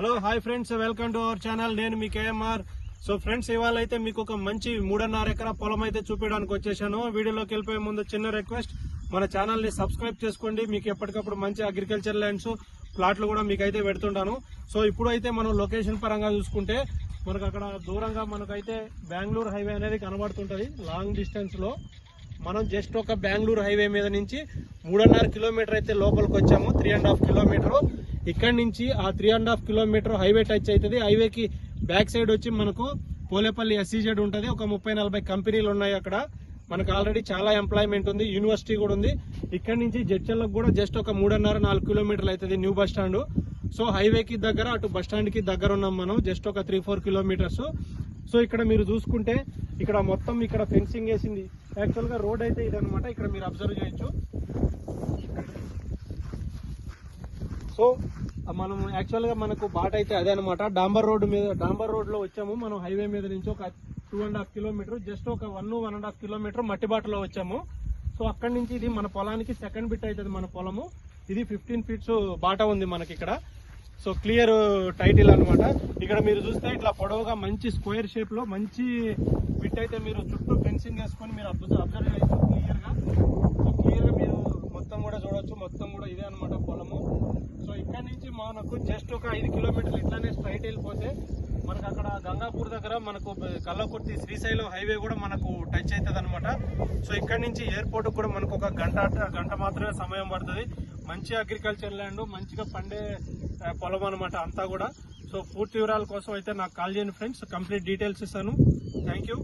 Hello hi friends welcome to our channel. నేను మీ KMR. So friends ఇవాళ అయితే మీకు ఒక మంచి మూడున్నర ఎకరా పొలం అయితే చూపించడానికి వచ్చేసాను. వీడియోలోకి వెళ్ళిపోయే ముందు చిన్న రిక్వెస్ట్ మన ఛానల్ని సబ్స్క్రైబ్ చేసుకోండి. మీకు ఎప్పటికప్పుడు మంచి అగ్రికల్చర్ ల్యాండ్స్ ప్లాట్లు కూడా మీకు అయితే పెడుతుంటాను. సో ఇప్పుడు అయితే మనం లొకేషన్ పరంగా చూసుకుంటే మనకు అక్కడ దూరంగా మనకైతే బెంగళూరు హైవే అనేది కనబడుతుంటది లాంగ్ డిస్టెన్స్లో. మనం జస్ట్ ఒక బెంగళూరు హైవే మీద నుంచి మూడున్నర కిలోమీటర్ అయితే లోపలికి వచ్చాము త్రీ అండ్ హాఫ్ కిలోమీటర్ ఇక్కడ నుంచి ఆ three and half kilometre highway touch అవుతుంది హైవేకి బ్యాక్ సైడ్ వచ్చి మనకు పోలేపల్లి ఎస్సీజెడ్ ఉంటుంది. ఒక ముప్పై నలభై కంపెనీలు ఉన్నాయి అక్కడ. మనకు ఆల్రెడీ చాలా ఎంప్లాయ్మెంట్ ఉంది. యూనివర్సిటీ కూడా ఉంది. ఇక్కడ నుంచి జడ్చర్లకు కూడా జస్ట్ ఒక మూడున్నర నాలుగు కిలోమీటర్లు అవుతుంది న్యూ బస్ స్టాండ్ సో హైవేకి దగ్గర అటు బస్ స్టాండ్కి దగ్గర ఉన్నాం మనం. జస్ట్ ఒక త్రీ ఫోర్ కిలోమీటర్స్ సో ఇక్కడ మీరు చూసుకుంటే ఇక్కడ మొత్తం ఇక్కడ ఫెన్సింగ్ వేసింది. యాక్చువల్గా రోడ్ అయితే ఇదనమాట ఇక్కడ మీరు అబ్జర్వ్ చేయొచ్చు. సో మనం యాక్చువల్గా మనకు బాట అయితే అదే అనమాట డాంబర్ రోడ్డు మీద డాంబర్ రోడ్లో వచ్చాము. మనం హైవే మీద నుంచి ఒక two and half kilometre just ఒక one one and half kilometre మట్టి బాటలో వచ్చాము. సో అక్కడి నుంచి ఇది మన పొలానికి సెకండ్ బిట్ అవుతుంది మన పొలము. ఇది ఫిఫ్టీన్ ఫీట్స్ బాట ఉంది మనకి ఇక్కడ. సో క్లియర్ టైటిల్ అనమాట ఇక్కడ మీరు చూస్తే ఇట్లా పొడవుగా మంచి స్క్వేర్ షేప్లో మంచి బిట్ అయితే మీరు చుట్టూ ఫెన్సింగ్ వేసుకొని మీరు అబ్జర్వ్ అబ్జర్వ్ చేయొచ్చు క్లియర్గా సో క్లియర్గా మీరు మొత్తం కూడా చూడొచ్చు మొత్తం కూడా ఇదే అన్నమాట పొలము సో ఇక్కడ నుంచి మనకు జస్ట్ ఒక ఐదు కిలోమీటర్లు ఇట్లానే స్ట్రైట్ వెళ్ళిపోతే మనకు అక్కడ గంగాపూర్ దగ్గర మనకు కల్లకుర్తి శ్రీశైలం హైవే కూడా మనకు టచ్ అవుతుంది అనమాట సో ఇక్కడ నుంచి ఎయిర్పోర్ట్ కూడా మనకు ఒక గంట గంట మాత్రమే సమయం పడుతుంది. మంచి అగ్రికల్చర్ ల్యాండ్ మంచిగా పండే పొలం అనమాట అంతా కూడా. సో పూర్తి వివరాల కోసం అయితే నాకు కాల్ చేయండి ఫ్రెండ్స్ కంప్లీట్ డీటెయిల్స్ ఇస్తాను. Thank you